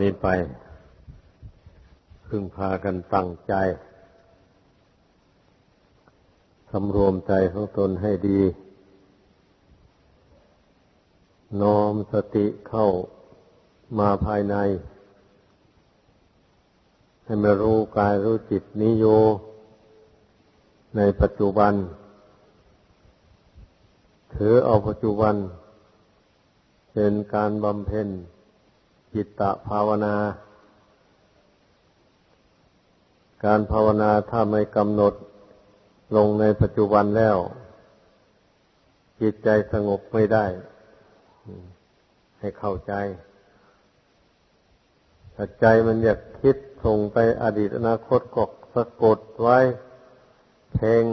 นี้ไป พึงพากันตั้งใจสำรวมใจของตนให้ดี น้อมสติเข้ามาภายใน ให้มารู้กายรู้จิตนิโย ในปัจจุบัน ถือเอาปัจจุบัน เป็นการบำเพ็ญ จิตตภาวนา การภาวนาถ้าไม่กำหนดลงในปัจจุบันแล้ว จิตใจสงบไม่ได้ ให้เข้าใจถ้าใจมันอยากคิดส่งไปอดีตอนาคตก็สะกดไว้เพ่ง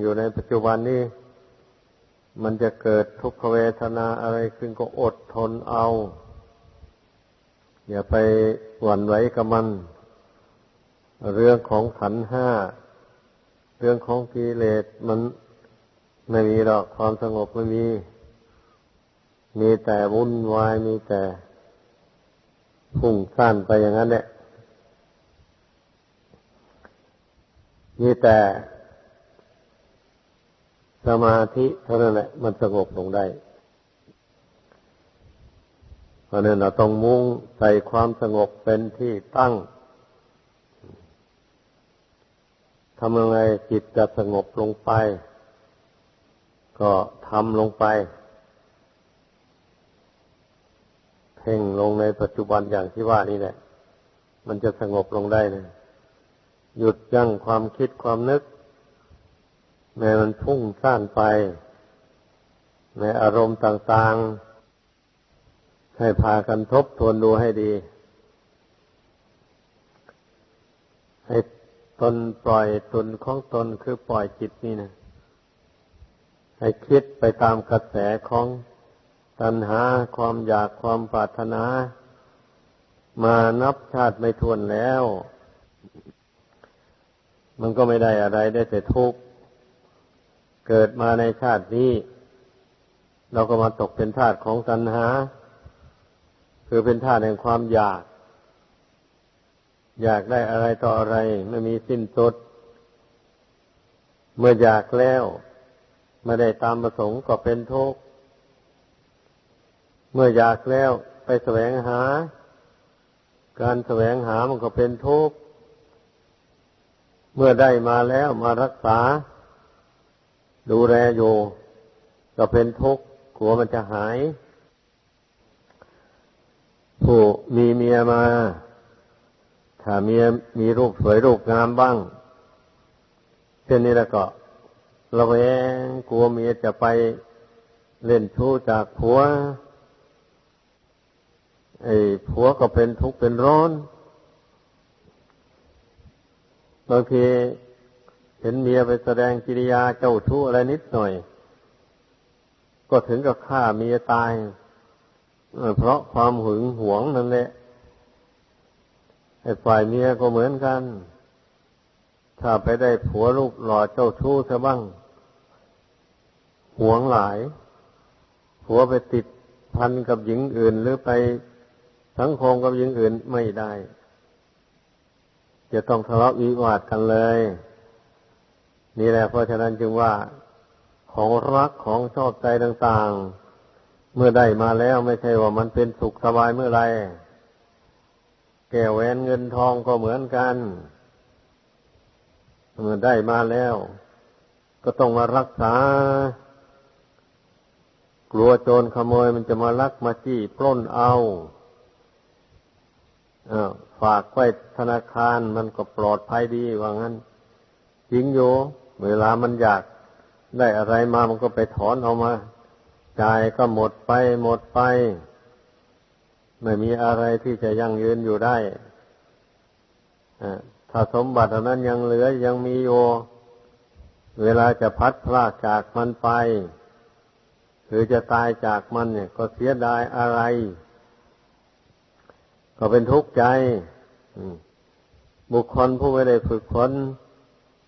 อยู่ในปัจจุบันนี้มันจะเกิดทุกขเวทนาอะไรขึ้นก็อดทนเอา อย่าไปหวั่นไหวกับมัน เรื่องของขันห้า เรื่องของกิเลสมันไม่มีหรอกความสงบไม่มี มีแต่วุ่นวายมีแต่พุ่งสั้นไปอย่างนั้นเนี่ยมีแต่สมาธิเท่านั้นแหละมันสงบลงได้ ราะนั้นเราต้องมุ่งใส่ความสงบเป็นที่ตั้งทำยังไงจิตจะสงบลงไป ก็ทำลงไป เพ่งลงในปัจจุบันอย่างที่ว่านี่แหละ มันจะสงบลงได้เลยหยุดยั้งความคิดความนึก แม้มันพุ่งซ่านไป ในอารมณ์ต่าง ๆ ให้พากันทบทวนดูให้ดี ให้ตนปล่อยตนของตนคือปล่อยจิตนี่นะให้คิดไปตามกระแสของตัณหาความอยากความปรารถนา มานับชาติไม่ทวนแล้ว มันก็ไม่ได้อะไรได้แต่ทุกข์เกิดมาในชาตินี้ เราก็มาตกเป็นทาสของตัณหา คือเป็นท่าแห่งความอยาก อยากได้อะไรต่ออะไร ไม่มีสิ้นสุด เมื่ออยากแล้วไม่ได้ตามประสงค์ก็เป็นทุกข์เมื่ออยากแล้วไปแสวงหา การแสวงหามันก็เป็นทุกข์เมื่อได้มาแล้วมารักษา ดูแลอยู่ก็เป็นทุกข์กลัวมันจะหาย ผู้มีเมียมา ถ้าเมียมีรูปสวยรูปงามบ้างเช่นนี้แล้วก็เราเองกลัวเมียจะไปเล่นชู้จากผัวไอ้ผัวก็เป็นทุกข์เป็นร้อนบางทีเห็นเมียไปแสดงกิริยาเจ้าชู้อะไรนิดหน่อย ก็ถึงกับฆ่าเมียตาย เพราะความหึงหวงนั่นแหละไอ้ฝ่ายเมียก็เหมือนกัน ถ้าไปได้ผัวลูกหล่อเจ้าชู้ซะบ้าง หวงหลาย ผัวไปติดพันกับหญิงอื่น หรือไปสังคมกับหญิงอื่นไม่ได้ จะต้องทะเลาะวิวาทกันเลย นี่แหละเพราะฉะนั้นจึงว่าของรักของชอบใจต่าง ๆ เมื่อได้มาแล้วไม่ใช่ว่ามันเป็นสุขสบายเมื่อไร แก้วแหวนเงินทองก็เหมือนกัน เมื่อได้มาแล้ว ก็ต้องมารักษา กลัวโจรขโมยมันจะมาลักมาจี้ปล้นเอาฝากไว้ธนาคารมันก็ปลอดภัยดีว่างั้นจริงอยู่ เวลามันอยากได้อะไรมามันก็ไปถอนเอามา จ่ายก็หมดไปหมดไป ไม่มีอะไรที่จะยั่งยืนอยู่ได้ถ้าสมบัตินั้นยังเหลือยังมีโยเวลาจะพัดพลากจากมันไป หรือจะตายจากมันเนี่ย ก็เสียดายอะไร ก็เป็นทุกข์ใจบุคคลผู้ไม่ได้ฝึกฝน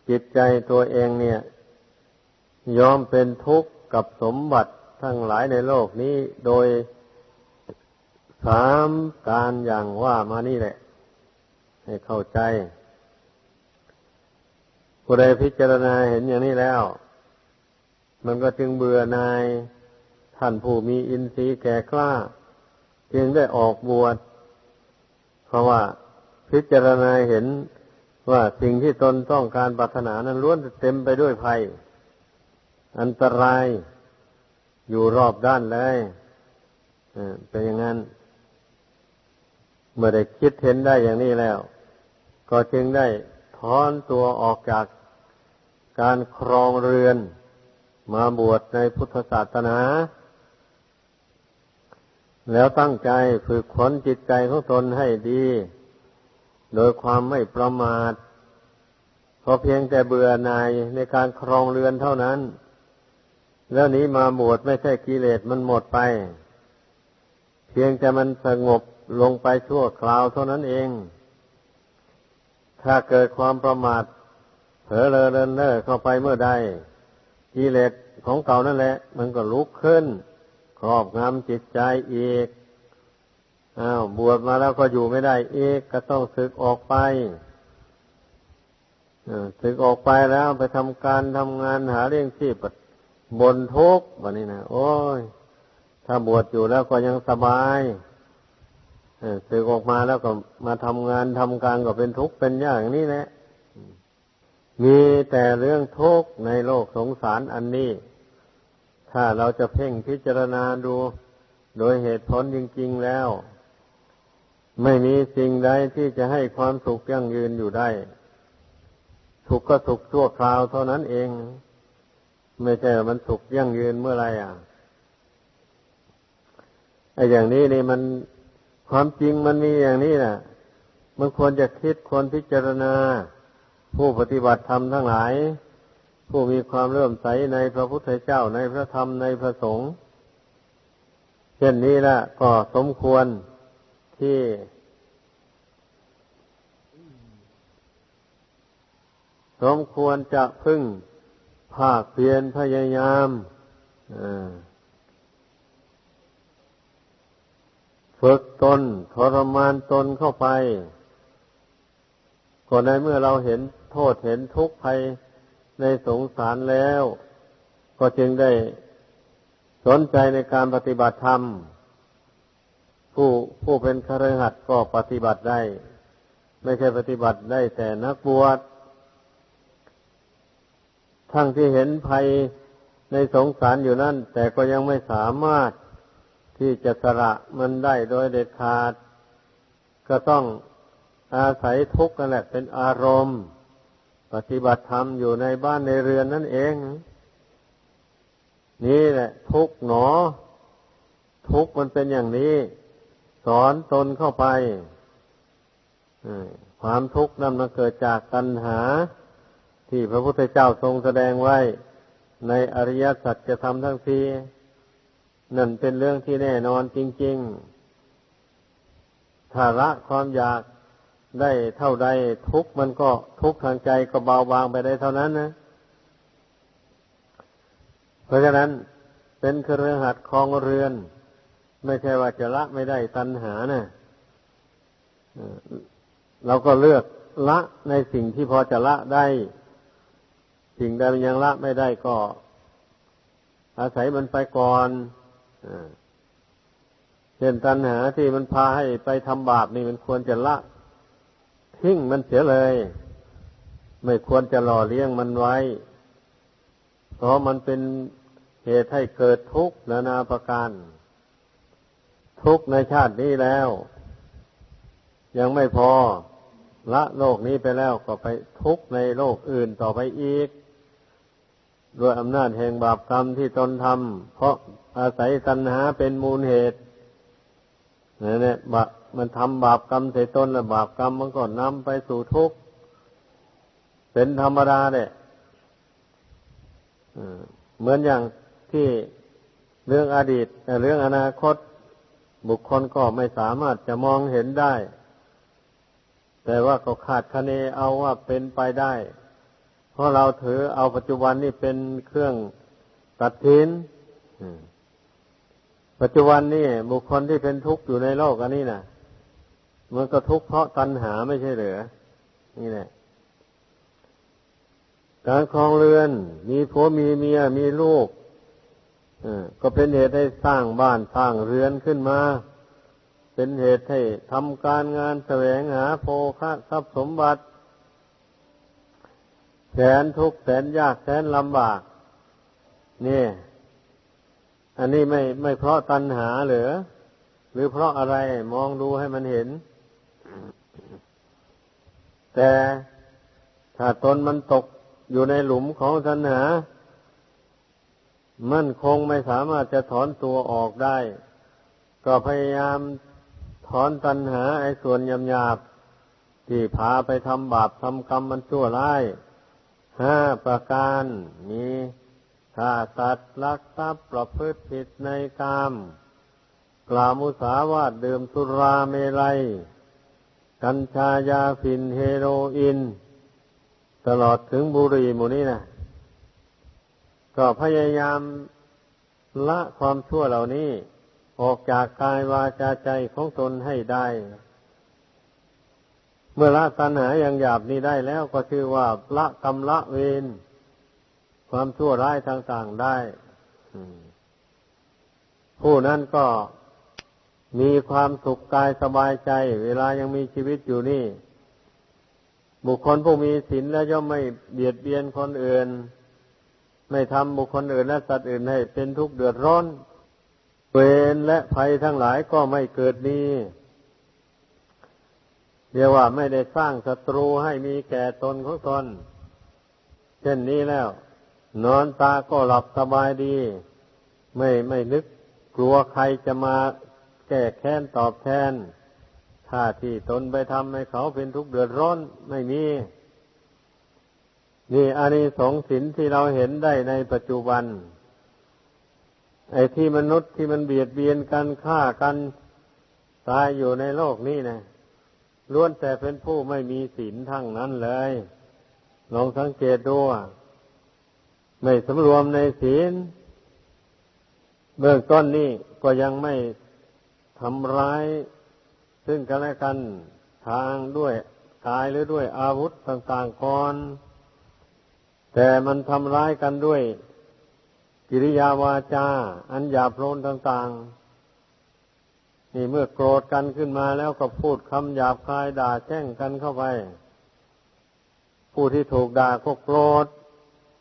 จิตใจตัวเองเนี่ย ยอมเป็นทุกข์กับสมบัติ ทั้งหลายในโลกนี้โดยสสามการอย่างว่ามานี่แหละ ให้เข้าใจผู้ใดพิจารณาเห็นอย่างนี้แล้ว มันก็จึงเบื่อนายท่านผู้มีอินทรีย์แก่กล้า จึงได้ออกบวชเพราะว่าพิจารณาเห็นว่าสิ่งที่ตนต้องการปรารถนานั้นล้วนเต็มไปด้วยภัย อันตราย อยู่รอบด้านเลยเป็นอย่างนั้น เมื่อได้คิดเห็นได้อย่างนี้แล้ว ก็จึงได้ถอนตัวออกจากการครองเรือนมาบวชในพุทธศาสนา แล้วตั้งใจฝึกขนจิตใจของตนให้ดี โดยความไม่ประมาทพอเพียงแต่เบื่อหน่ายในการครองเรือนเท่านั้น แล้วนี้มาบวชไม่ใช่กิเลสมันหมดไป เพียงแต่มันสงบลงไปชั่วคราวเท่านั้นเอง ถ้าเกิดความประมาทเผลอเลอเลินเล่อเข้าไปเมื่อใดกิเลสของเก่านั่นแหละ มันก็ลุกขึ้น ครอบงำจิตใจอีกอ้าวบวชมาแล้วก็อยู่ไม่ได้อีกก็ต้องศึกออกไปศึกออกไปแล้วไปทำการทำงานหาเลี้ยงชีพ บนทุกข์วันนี้นะโอ้ย ถ้าบวชอยู่แล้วก็ยังสบายศึกออกมาแล้วก็มาทำงานทำการก็เป็นทุกข์เป็นยากอย่างนี้แหละมีแต่เรื่องทุกข์ในโลกสงสารอันนี้ ถ้าเราจะเพ่งพิจารณาดูโดยเหตุผลจริงๆแล้ว ไม่มีสิ่งใดที่จะให้ความสุขยั่งยืนอยู่ได้ สุขก็สุขชั่วคราวเท่านั้นเอง ไม่ใช่มันสุขยั่งยืนเมื่อไรอะไอ้อย่างนี้นี่มันความจริงมันมีอย่างนี้นะมันควรจะคิดควรพิจารณา ผู้ปฏิบัติธรรมทั้งหลาย ผู้มีความเลื่อมใสในพระพุทธเจ้าในพระธรรมในพระสงฆ์เช่นนี้ละก็สมควรที่สมควรจะพึ่ง ภาคเพียรพยายามฝึกตนทรมานตนเข้าไปก็ในเมื่อเราเห็นโทษเห็นทุกข์ภัยในสงสารแล้ว ก็จึงได้สนใจในการปฏิบัติธรรม ผู้ผู้เป็นคารหัดก็ปฏิบัติได้ ไม่ใช่ปฏิบัติได้แต่นักบวช ทั้งที่เห็นภัยในสงสารอยู่นั่น แต่ก็ยังไม่สามารถที่จะสละมันได้โดยเด็ดขาด ก็ต้องอาศัยทุกข์นั่นแหละเป็นอารมณ์ ปฏิบัติธรรมอยู่ในบ้านในเรือนนั่นเอง นี่แหละ ทุกหนอ ทุกมันเป็นอย่างนี้ สอนตนเข้าไปความทุกข์นั้นมันเกิดจากตัณหา ที่พระพุทธเจ้าทรงแสดงไว้ในอริยสัจจะทำทั้งทีนั่นเป็นเรื่องที่แน่นอนจริง ๆ ถ้าละความอยากได้เท่าใดทุกมันก็ทุกทางใจก็เบาบางไปได้เท่านั้นนะ เพราะฉะนั้นเป็นเครือหัดคลองเรือน ไม่ใช่ว่าจะละไม่ได้ตัณหานะเราก็เลือกละในสิ่งที่พอจะละได้ สิ่งใดมันยังละไม่ได้ก็ อาศัยมันไปก่อนเช่นตัณหาที่มันพาให้ไปทำบาปนี่มันควรจะละทิ้งมันเสียเลย ไม่ควรจะหล่อเลี้ยงมันไว้ เพราะมันเป็นเหตุให้เกิดทุกข์นานาประการ ทุกข์ในชาตินี้แล้ว ยังไม่พอละโลกนี้ไปแล้วก็ไปทุกข์ในโลกอื่นต่อไปอีก ด้วยอำนาจแห่งบาปกรรมที่ตนทำเพราะอาศัยตัณหาเป็นมูลเหตุนี่เนี่ยบามันทำบาปกรรมใส่ตนแล้วบาปกรรมมันก็นำไปสู่ทุกข์เป็นธรรมดาเนี่ยเหมือนอย่างที่เรื่องอดีตเรื่องอนาคต บุคคลก็ไม่สามารถจะมองเห็นได้ แต่ว่าก็ขาดคะเนเอาว่าเป็นไปได้ เพราะเราถือเอาปัจจุบันนี่เป็นเครื่องตัดทิ้นปัจจุบันนี่บุคคลที่เป็นทุกข์อยู่ในโลกอันนี้นะมันก็ทุกข์เพราะตัณหาไม่ใช่เหรือนี่แหละการครองเรือน มีผัวมีเมียมีลูกก็เป็นเหตุให้สร้างบ้านสร้างเรือนขึ้นมา เป็นเหตุให้ทำการงานแสวงหาโภคะทรัพย์สมบัติ แสนทุกข์แสนยากแสนลำบากนี่ อันนี้ไม่ไม่เพราะตัณหาหรือ หรือเพราะอะไรมองดูให้มันเห็น แต่ถ้าตนมันตกอยู่ในหลุมของตัณหา มั่นคงไม่สามารถจะถอนตัวออกได้ ก็พยายามถอนตัณหาไอ้ส่วนยำหยาบที่พาไปทำบาปทำกรรมมันชั่วร้าย ห้าประการมีฆ่าสัตว์ลักทรัพย์ประพฤติผิดในกาม กล่าวมุสาวาทดื่มสุราเมลัย กัญชายาฝิ่นเฮโรอีนตลอดถึงบุหรี่หมู่นี้นะก็พยายามละความชั่วเหล่านี้ ออกจากกายวาจาใจของตนให้ได้ เมื่อละตัณหาอย่างหยาบนี้ได้แล้วก็ชื่อว่าละกรรมละเวรความชั่วร้ายต่างๆได้ผู้นั้นก็มีความสุขกายสบายใจ เวลายังมีชีวิตอยู่นี่ บุคคลผู้มีศีลแล้วย่อมไม่เบียดเบียนคนอื่น ไม่ทำบุคคลอื่นและสัตว์อื่นให้เป็นทุกข์เดือดร้อนเวรและภัยทั้งหลายก็ไม่เกิดมี เรียกว่าไม่ได้สร้างศัตรูให้มีแก่ตนของตนเช่นนี้แล้ว นอนตาก็หลับสบายดี ไม่ไม่นึกกลัวใครจะมาแก้แค้นตอบแทน ถ้าที่ตนไปทำให้เขาเป็นทุกข์เดือดร้อนไม่มี นี่อานิสงส์สินที่เราเห็นได้ในปัจจุบัน ไอ้ที่มนุษย์ที่มันเบียดเบียนกันฆ่ากันตายอยู่ในโลกนี้นะ ล้วนแต่เป็นผู้ไม่มีศีลทั้งนั้นเลย ลองสังเกตดูไม่สำรวมในศีล เบื้องต้นนี่ก็ยังไม่ทำร้าย ซึ่งกันและกันทางด้วยกายหรือด้วยอาวุธต่างๆก่อน แต่มันทำร้ายกันด้วย กิริยาวาจา อันหยาบโลนต่างๆ นี่เมื่อโกรธกันขึ้นมาแล้วก็พูดคำหยาบคายด่าแช่งกันเข้าไป ผู้ที่ถูกด่าก็โกรธ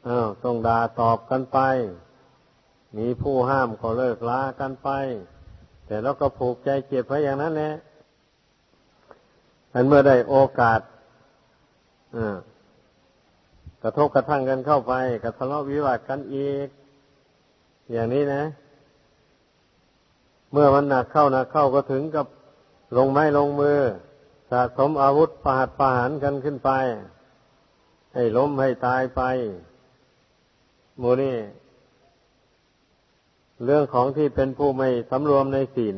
อ้าวต้องด่าตอบกันไป มีผู้ห้ามก็เลิกลากันไป แต่แล้วก็ผูกใจเจ็บไว้อย่างนั้นแหละอันเมื่อได้โอกาสกระทบกระทั่งกันเข้าไปกระทะเลาะวิวาทกันอีก อย่างนี้นะ เมื่อมันหนักเข้าหนักเข้าก็ถึงกับลงไม้ลงมือ สะสมอาวุธประหัตประหารกันขึ้นไป ให้ล้มให้ตายไปโมนี่เรื่องของที่เป็นผู้ไม่สำรวมในศีล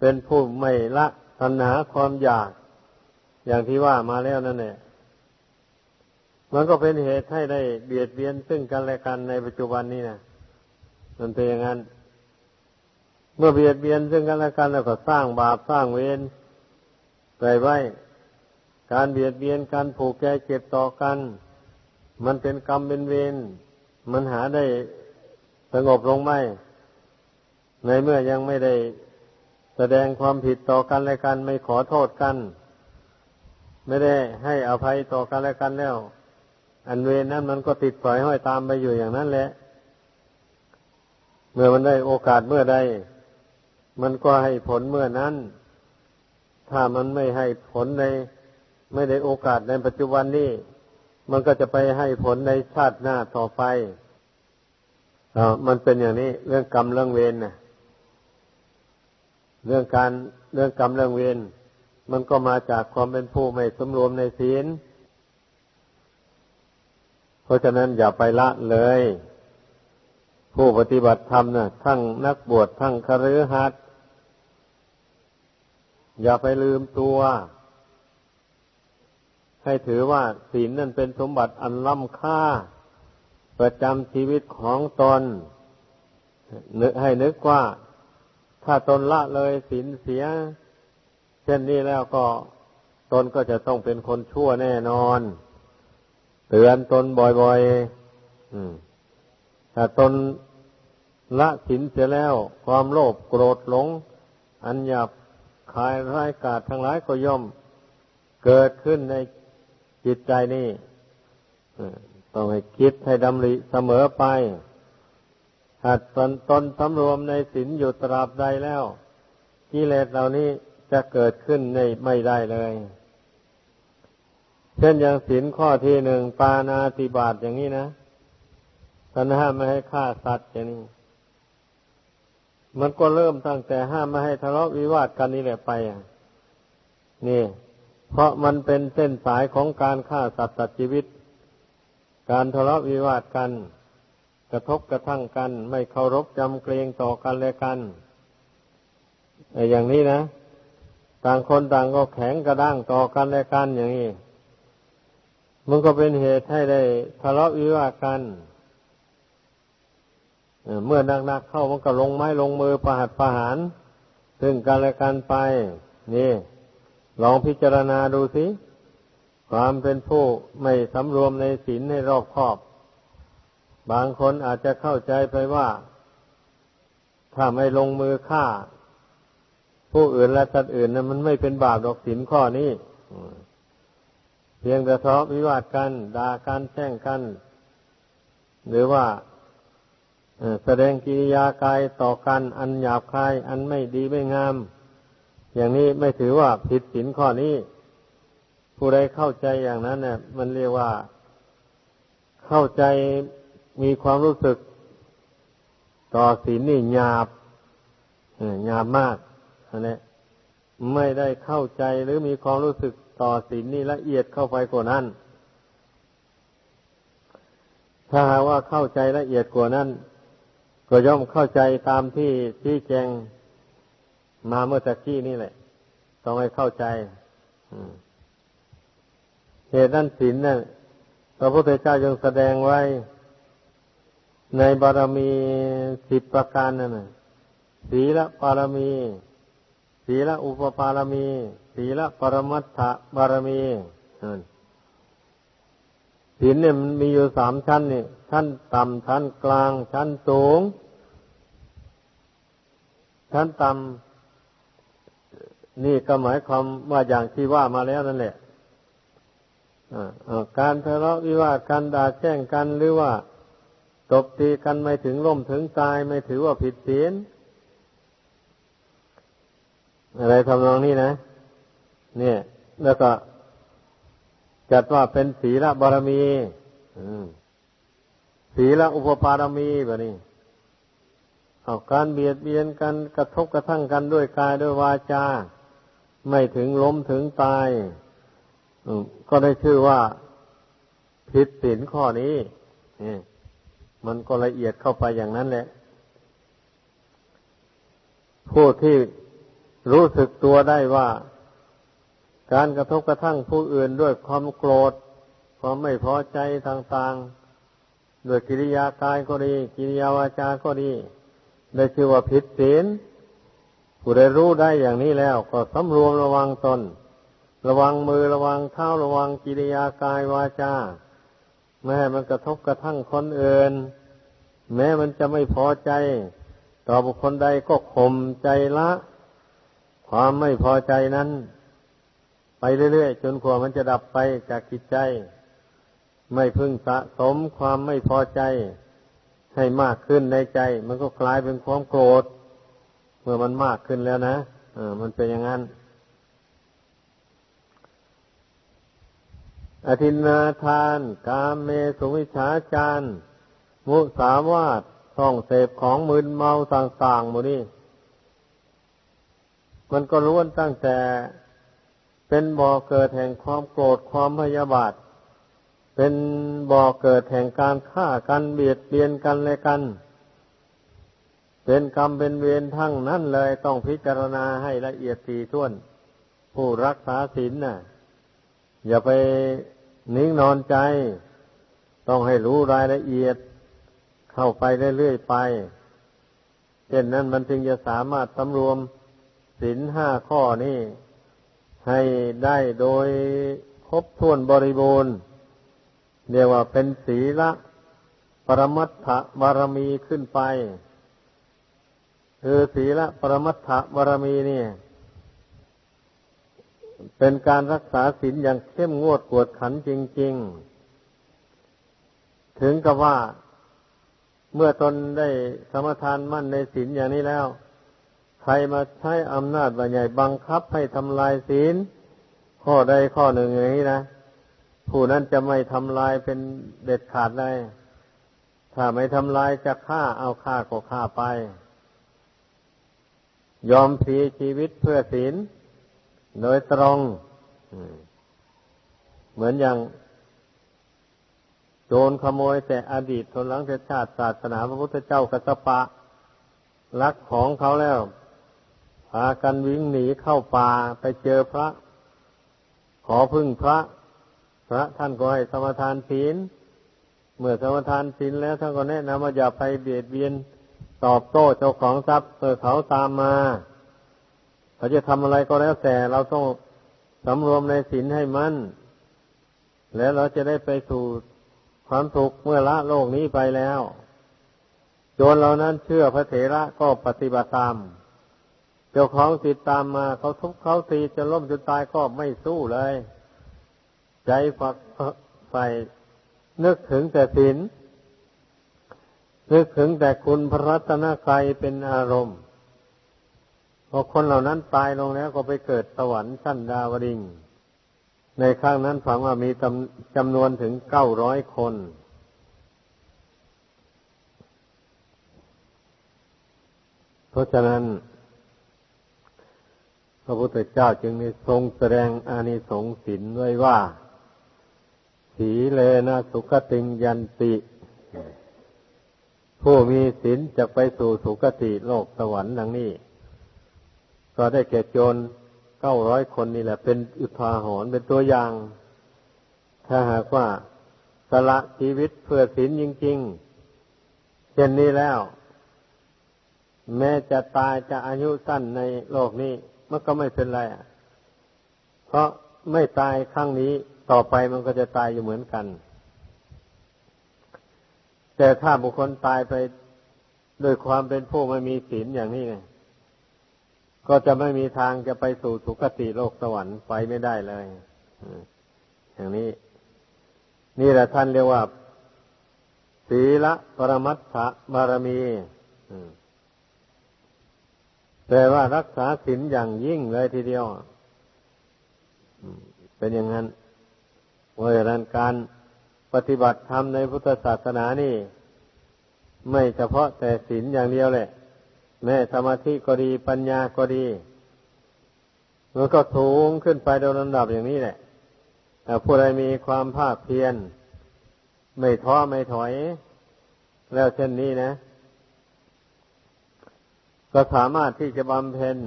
เป็นผู้ไม่ละตัณหาความอยาก อย่างที่ว่ามาแล้วนั่นแหละมันก็เป็นเหตุให้ได้เบียดเบียนซึ่งกันและกันในปัจจุบันนี้นะมันเป็นอย่างนั้น เมื่อเบียดเบียนซึ่งกันและกันแล้วก็สร้างบาปสร้างเวรไปไว้ การเบียดเบียนการผูกใจเจ็บต่อกัน มันเป็นกรรมเป็นเวรมันหาได้สงบลงไหมในเมื่อยังไม่ได้แสดงความผิดต่อกันและกันไม่ขอโทษกัน ไม่ได้ให้อภัยต่อกันและกันแล้ว อันเวรนั้นมันก็ติดปล่อยห้อยตามไปอยู่อย่างนั้นแหละ เมื่อมันได้โอกาสเมื่อใด มันก็ให้ผลเมื่อนั้น ถ้ามันไม่ให้ผลใน ไม่ได้โอกาสในปัจจุบันนี้ มันก็จะไปให้ผลในชาติหน้าต่อไปอมันเป็นอย่างนี้ เรื่องกรรมเรื่องเวรนะเรื่องการเรื่องกรรมเรื่องเวรมันก็มาจากความเป็นผู้ไม่สมรวมในศีล เพราะฉะนั้นอย่าไปละเลย ผู้ปฏิบัติธรรมนะ่ะทั้งนักบวชทั้งคฤหัสถ์ อย่าไปลืมตัว ให้ถือว่าศีลนั่นเป็นสมบัติอันล้ำค่า ประจำชีวิตของตนนึกให้นึกว่าถ้าตนละเลยศีลเสีย เช่นนี้แล้วก็ตนก็จะต้องเป็นคนชั่วแน่นอน เตือนตนบ่อยๆถ้าตนละศีลเสียแล้ว ความโลภโกรธหลง อันหยาบ คายร้ายกาจทั้งหลายก็ย่อมเกิดขึ้นในจิตใจนี่ต้องให้คิดให้ดำริเสมอไปหากตนตนสำรวมในศีลอยู่ตราบใดแล้วกิเลสเหล่านี้จะเกิดขึ้นในไม่ได้เลย เช่นอย่างศีลข้อที่หนึ่งปานาติบาตอย่างนี้นะท่านห้ามไม่ให้ฆ่าสัตว์อย่างนี้ มันก็เริ่มตั้งแต่ห้ามไม่ให้ทะเลาะวิวาทกันนี่แหละไปอะ นี่ เพราะมันเป็นเส้นสายของการฆ่าสัตว์ตัดชีวิต การทะเลาะวิวาทกัน กระทบกระทั่งกัน ไม่เคารพจำเกรงต่อกันและกันอย่างนี้นะ ต่างคนต่างก็แข็งกระด้างต่อกันและกันอย่างนี้มันก็เป็นเหตุให้ได้ทะเลาะวิวาทกัน เมื่อนักๆเข้ามันก็ลงไม้ลงมือประหัดประหาร ซึ่งกันและกันไป นี่ ลองพิจารณาดูสิ ความเป็นผู้ไม่สำรวมในศีลให้รอบคอบ บางคนอาจจะเข้าใจไปว่า ถ้าไม่ลงมือฆ่า ผู้อื่นและสัตว์อื่นนะมันไม่เป็นบาปดอกศีลข้อนี้เพียงแต่ทะเลาะวิวาทกันด่ากันแช่งกัน หรือว่า แสดงกิริยากายต่อกันอันหยาบคาย อันไม่ดีไม่งาม อย่างนี้ไม่ถือว่าผิดศีลข้อนี้ ผู้ใดเข้าใจอย่างนั้นเนี่ยมันเรียกว่าเข้าใจมีความรู้สึก ต่อศีลนี่หยาบหยาบมากอันนี้ไม่ได้เข้าใจหรือมีความรู้สึกต่อศีลนี่ละเอียดเข้าไปกว่านั้น ถ้าหากว่าเข้าใจละเอียดกว่านั้น ก็ย่อมเข้าใจตามที่ที่แจงมาเมื่อตะกี้นี่แหละ ต้องให้เข้าใจเหตุนั้นศีลนั่นพระพุทธเจ้ายังแสดงไว้ ในบารมีสิบประการนั่นศีละบารมี ศีละอุปปารมี ศีละปรมัตถบารมี ศีลเนี่ยมันมีอยู่สามชั้นนี่ชั้นต่ำชั้นกลาง ชั้นสูง ชั้นต่ำนี่ก็หมายความว่าอย่างที่ว่ามาแล้วนั่นแหละการทะเลาะวิวาทกันด่าแช่งกันหรือว่าตบตีกันไม่ถึงล่มถึงตายไม่ถือว่าผิดศีลอะไรทำนองนี้นะ เนี่ย แล้วก็ จัดว่าเป็นศีลบารมีศีลอุปปารมีแบบนี้เอาการเบียดเบียนกันกระทบกระทั่งกันด้วยกายด้วยวาจา ไม่ถึงล้มถึงตายก็ได้ชื่อว่าผิดศีลข้อนี้มันก็ละเอียดเข้าไปอย่างนั้นแหละ ผู้ที่รู้สึกตัวได้ว่า การกระทบกระทั่งผู้อื่นด้วยความโกรธ ความไม่พอใจต่างๆ ด้วยกิริยากายก็ดี กิริยาวาจาก็ดี ได้ชื่อว่าผิดศีลผู้ได้รู้ได้อย่างนี้แล้ว ก็สำรวมระวังตน ระวังมือระวังเท้าระวังกิริยากายวาจาไม่ให้มันกระทบกระทั่งคนอื่น แม้มันจะไม่พอใจ ต่อบุคคลใดก็ข่มใจละ ความไม่พอใจนั้น ไปเรื่อยๆจนกว่ามันจะดับไปจากจิตใจ ไม่พึงสะสมความไม่พอใจ ให้มากขึ้นในใจ มันก็กลายเป็นความโกรธ เมื่อมันมากขึ้นแล้วนะเออมันเป็นอย่างนั้นอธินาทาน กามเมสุวิชาจารมุสาวาทท่องเสพของมึนเมาต่างๆหมดนี่มันก็ล้วนตั้งแต่ เป็นบ่อเกิดแห่งความโกรธความพยาบาท เป็นบ่อเกิดแห่งการฆ่ากันเบียดเบียนกันและกัน เป็นกรรมเป็นเวรทั้งนั้นเลยต้องพิจารณาให้ละเอียดถี่ถ้วน ผู้รักษาศีลน่ะ อย่าไปนิ่งนอนใจ ต้องให้รู้รายละเอียด เข้าไปเรื่อยๆไปเช่นนั้นมันจึงจะสามารถสำรวมศีลห้าข้อนี้ ให้ได้โดยครบถ้วนบริบูรณ์เรียกว่าเป็นศีละปรมัตถบารมีขึ้นไป คือศีละปรมัตถบารมีนี่ เป็นการรักษาศีลอย่างเข้มงวดกวดขันจริง ๆ ถึงกับว่าเมื่อตนได้สมทานมั่นในศีลอย่างนี้แล้ว รมาใช้อำนาจบาใหญ่บังคับให้ทำลายศีล ข้อใดข้อหนึ่งอย่างนี้นะ ผู้นั้นจะไม่ทำลายเป็นเด็ดขาดเลยถ้าไม่ทำลายจะฆ่าเอาฆ่าก็ฆ่าไป ยอมเสียชีวิตเพื่อศีล โดยตรง เหมือนอย่าง โจรขโมยแต่อดีตทนหลังแต่ชาติศาสนาพระพุทธเจ้ากัสปะลักของเขาแล้ว พากันวิ่งหนีเข้าป่าไปเจอพระ ขอพึ่งพระ พระท่านก็ให้สมทานศีลเมื่อสมทานศีลแล้วท่านก็แนะนำว่าอย่าไปเบียดเบียนตอบโต้เจ้าของทรัพย์เมื่อเขาตามมาเขาจะทำอะไรก็แล้วแต่เราต้องสำรวมในศีลให้มัน่นแล้วเราจะได้ไปสู่ความสุขเมื่อละโลกนี้ไปแล้ว โจรเหล่านั้นเชื่อพระเถระก็ปฏิบัติตาม เจ้าของติดตามมาเขาทุบเขาตีจะล้มจนตายก็ไม่สู้เลย ใจฝักใฝ่นึกถึงแต่ศีลนึกถึงแต่คุณพระรัตนกรัยเป็นอารมณ์พอคนเหล่านั้นตายลงแล้วก็ไปเกิดสวรรค์ชั้นดาวดิงในครั้งนั้นฝังว่ามีจำนวนถึงเก้าร้อยคน เพราะฉะนั้น ระพุทธเจ้าจึงทรงแสดงอานิสงส์ศีลไว้ว่า สีเลนะสุขติงยันติ ผู้มีศีลจะไปสู่สุคติโลกสวรรค์ดังนี้ ก็ได้แก่โจรเก้าร้อยคนนี่แหละ เป็นอุทาหรณ์เป็นตัวอย่าง ถ้าหากว่าสละชีวิตเพื่อศีลจริง ๆเช่นนี้แล้ว แม้จะตายจะอายุสั้นในโลกนี้ มันก็ไม่เป็นไรเพราะไม่ตายครั้งนี้ต่อไปมันก็จะตายอยู่เหมือนกัน แต่ถ้าบุคคลตายไปโดยความเป็นผู้ไม่มีศีลอย่างนี้ไงก็จะไม่มีทางจะไปสู่สุคติโลกสวรรค์ไปไม่ได้เลยอย่างนี้ นี่แหละท่านเรียกว่า ศีละปรมัตถบารมี แต่ว่ารักษาศีลอย่างยิ่งเลยทีเดียว เป็นอย่างนั้นเพราะฉะนั้นการปฏิบัติธรรมในพุทธศาสนานี่ ไม่เฉพาะแต่ศีลอย่างเดียวแหละ แม้สมาธิก็ดีปัญญาก็ดีมันก็สูงขึ้นไปโดยลำดับอย่างนี้แหละแต่ผู้ใดมีความภาคเพียรไม่ท้อไม่ถอย แล้วเช่นนี้นะ ก็สามารถที่จะบำเพ็ญ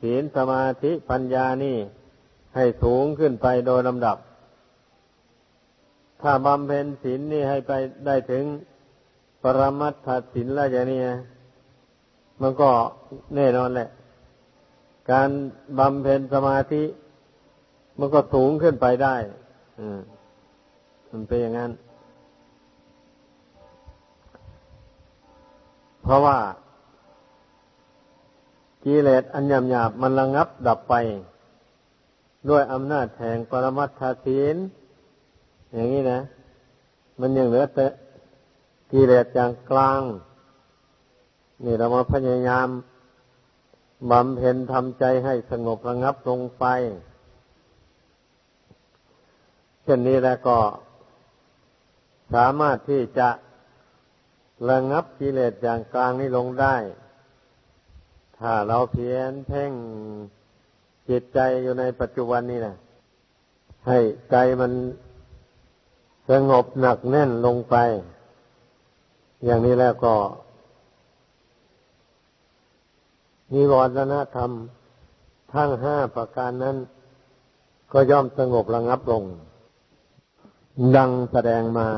ศีลสมาธิปัญญานี่ให้สูงขึ้นไปโดยลำดับ ถ้าบำเพ็ญศีลนี่ให้ไปได้ถึงปรมัตถศีลแล้วอย่างนี้มันก็แน่นอนแหละ การบำเพ็ญสมาธิ มันก็สูงขึ้นไปได้มันเป็นอย่างนั้น เพราะว่า กิเลสอันยำหยาบมันระงับดับไป ด้วยอำนาจแห่งปรมัตถศีลอย่างนี้นะ มันยังเหลือแต่กิเลสอย่างกลาง นี่เรามาพยายามบำเพ็ญทำใจให้สงบระงับลงไป เช่นนี้แล้วก็สามารถที่จะระงับกิเลสอย่างกลางนี้ลงได้ ถ้าเราเพียรเพ่งจิตใจอยู่ในปัจจุบันนี้นะให้ใจมันสงบหนักแน่นลงไป อย่างนี้แล้วก็นิวรณธรรมทั้งห้าประการนั้น ก็ย่อมสงบระงับลง ดังแสดงมา